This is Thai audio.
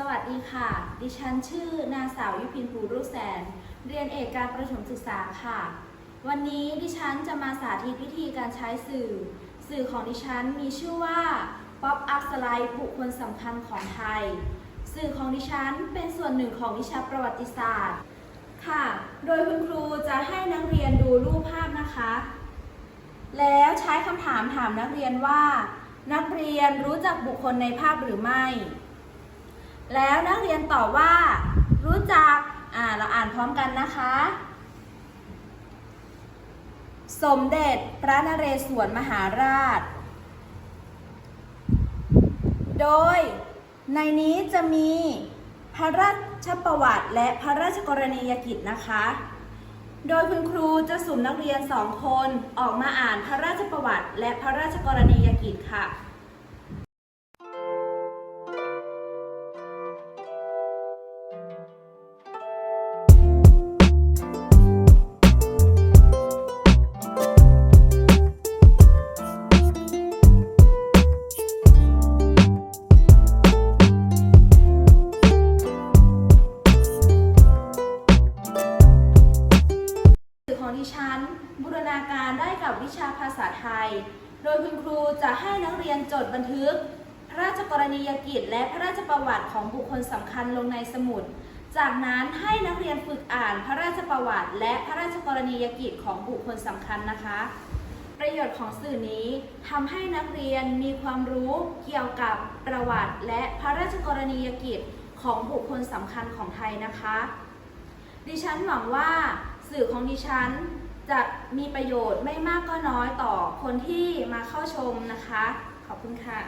สวัสดีค่ะ ดิฉันชื่อนางสาวยุพินภูรุแสน เรียนเอกการประถมศึกษาค่ะ วันนี้ดิฉันจะมาสาธิตวิธีการใช้สื่อ สื่อของดิฉันมีชื่อว่า Pop Up Slide บุคคลสำคัญของไทย สื่อของดิฉันเป็นส่วนหนึ่งของวิชาประวัติศาสตร์ ค่ะ โดยคุณครูจะให้นักเรียนดูรูปภาพนะคะ แล้วใช้คำถามถามนักเรียนว่า นักเรียนรู้จักบุคคลในภาพหรือไม่ แล้วนักเรียนตอบว่า รู้จัก อ่า เราอ่านพร้อมกันนะคะ สมเด็จพระนเรศวรมหาราช โดยในนี้จะมีพระราชประวัติและพระราชกรณียกิจนะคะ โดยคุณครูจะสุ่มนักเรียนสองคนออกมาอ่านพระราชประวัติและพระราชกรณียกิจค่ะ อของดิฉันบูรณาการได้กับวิชาภาษาไทย โดยคุณครูจะให้นักเรียนจดบันทึก พระราชกรณียกิจ และพระราชประวัติของบุคคลสำคัญลงในสมุด จากนั้นให้นักเรียนฝึกอ่านพระราชประวัติ และพระราชกรณียกิจของบุคคลสำคัญนะคะ ประโยชน์ของสื่อนี้ทำให้นักเรียนมีความรู้เกี่ยวกับประวัติ และพระราชกรณียกิจของบุคคลสำคัญของไทยนะคะ ดิฉันหวังว่าสื่อของดิฉัน จะมีประโยชน์ไม่มากก็น้อยต่อคนที่มาเข้าชมนะคะ ขอบคุณค่ะ